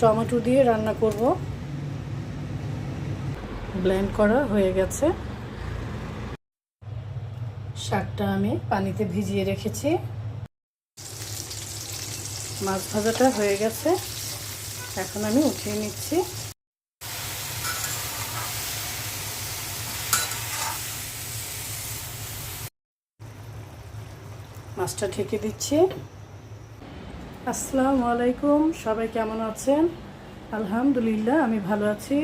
Tomato দিয়ে রান্না করব। ব্লেন্ড করা হয়ে গেছে। শাকটা আমি পানিতে ভিজিয়ে রেখেছি। মাছ ভাজাটা হয়ে গেছে। এখন আমি উঠিয়ে নিচ্ছি। মাছটা ঢেকে দিচ্ছি। আসসালামু আলাইকুম, সবাই কেমন আছেন? আলহামদুলিল্লাহ, আমি ভালো আছি।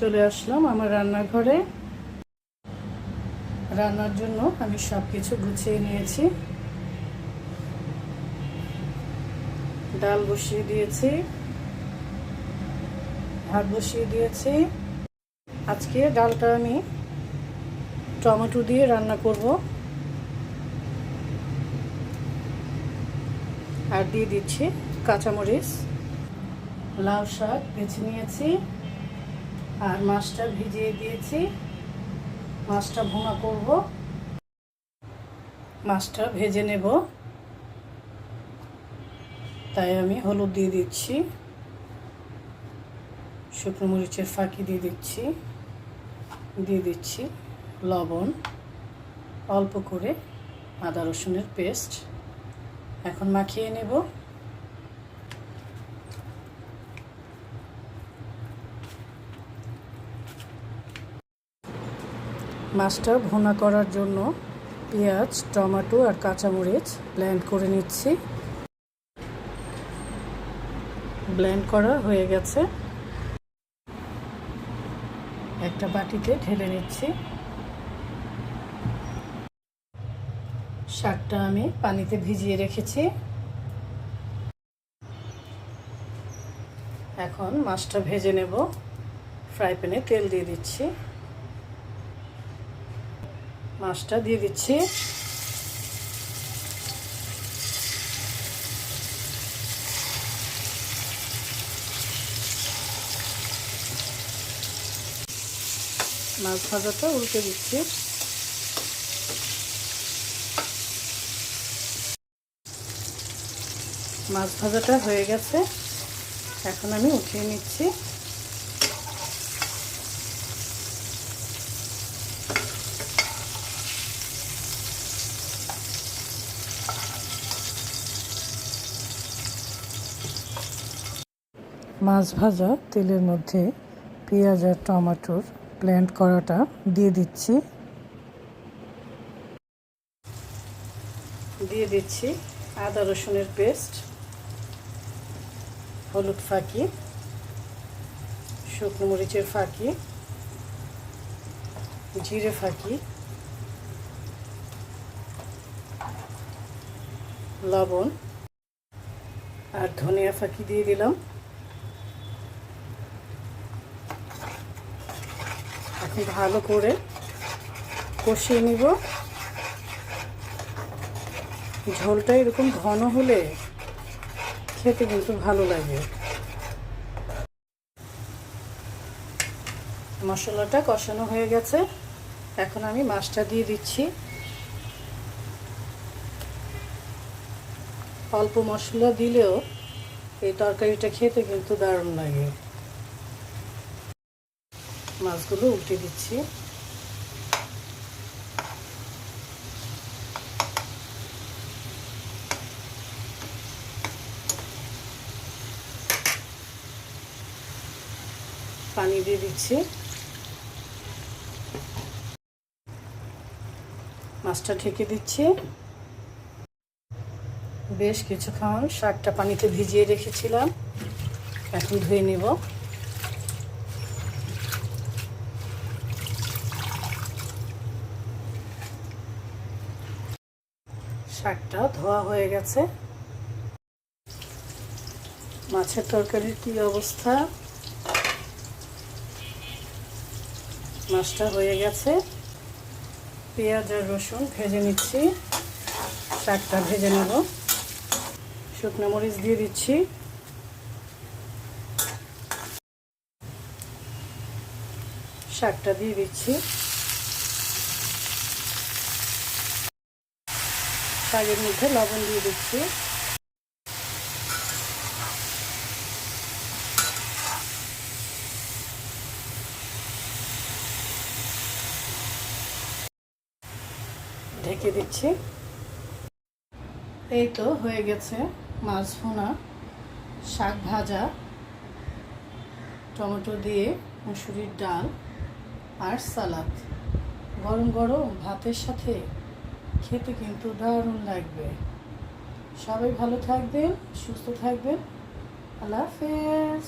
চলে আসলাম আমার রান্নাঘরে। রান্নার জন্য আমি সব কিছু গুছিয়ে নিয়েছি। ডাল বসিয়ে দিয়েছি। ভাত বসিয়ে দিয়েছি। আজকে ডালটা আমি টমেটো দিয়ে রান্না করব। আর দিয়ে দিচ্ছি কাঁচামরিচ, লাউ শাক বেছে নিয়েছি, আর মাছটা ভিজিয়ে দিয়েছি। মাছটা ভুনা করব। মাছটা ভেজে নেব। তাই আমি হলুদ দিয়ে দিচ্ছি। শুকনো মরিচের ফাঁকি দিয়ে দিচ্ছি। দিয়ে দিচ্ছি লবণ। অল্প করে আদা রসুনের পেস্ট। এখন মাখিয়ে নেব। মাছটা ভুনা করার জন্য পেঁয়াজ, টমেটো আর কাঁচামরিচ ব্ল্যান্ড করে নিচ্ছি। ব্ল্যান্ড করা হয়ে গেছে। একটা বাটিতে ঢেলে নিচ্ছি। শাকটা আমি পানিতে ভিজিয়ে রেখেছি। এখন মাছটা ভেজে নেব। ফ্রাই প্যানে তেল দিয়ে দিচ্ছি। মাছটা দিয়ে দিচ্ছি। মাছ ভাজাটা উল্টে দিচ্ছি। মাছ ভাজাটা হয়ে গেছে। এখন আমি উঠিয়ে নিচ্ছি। মাছ ভাজা তেলের মধ্যে পেঁয়াজ আর টমাটোর ব্লেন্ড করাটা দিয়ে দিচ্ছি। দিয়ে দিচ্ছি আদা রসুনের পেস্ট। হলুদ ফাঁকি, শুকনো মরিচের ফাঁকি, জিরে ফাঁকি, লবণ আর ধনিয়া ফাঁকি দিয়ে দিলাম। এখন ভালো করে কষিয়ে নিব। ঝোলটা এরকম ঘন হলে খেতে কিন্তু ভালো লাগে। মশলাটা কষানো হয়ে গেছে। এখন আমি মাছটা দিয়ে দিচ্ছি। অল্প মশলা দিলেও এই তরকারিটা খেতে কিন্তু দারুণ লাগে। মাছগুলো উল্টে দিচ্ছি। পানি দিয়ে দিচ্ছি। মাছটা ঢেকে দিচ্ছি। বেশ কিছুক্ষণ শাকটা পানিতে ভিজিয়ে রেখেছিলাম। এখন ধুয়ে নেব। শাকটা ধোয়া হয়ে গেছে। মাছের তরকারির কি অবস্থা? মাছটা হয়ে গেছে। পেঁয়াজ আর রসুন ভেজে নিচ্ছি। শাকটা ভেজে নেব। শুকনো মরিচ দিয়ে দিচ্ছি। শাকটা দিয়ে দিচ্ছি। শাকের মধ্যে লবণ দিয়ে দিচ্ছি। ঢেকে দিচ্ছি। এই তো হয়ে গেছে মাছ ভুনা, শাক ভাজা, টমেটো দিয়ে মুসুরির ডাল আর সালাদ। গরম গরম ভাতের সাথে খেতে কিন্তু দারুণ লাগবে। সবাই ভালো থাকবেন, সুস্থ থাকবেন। আল্লাহ হাফেজ।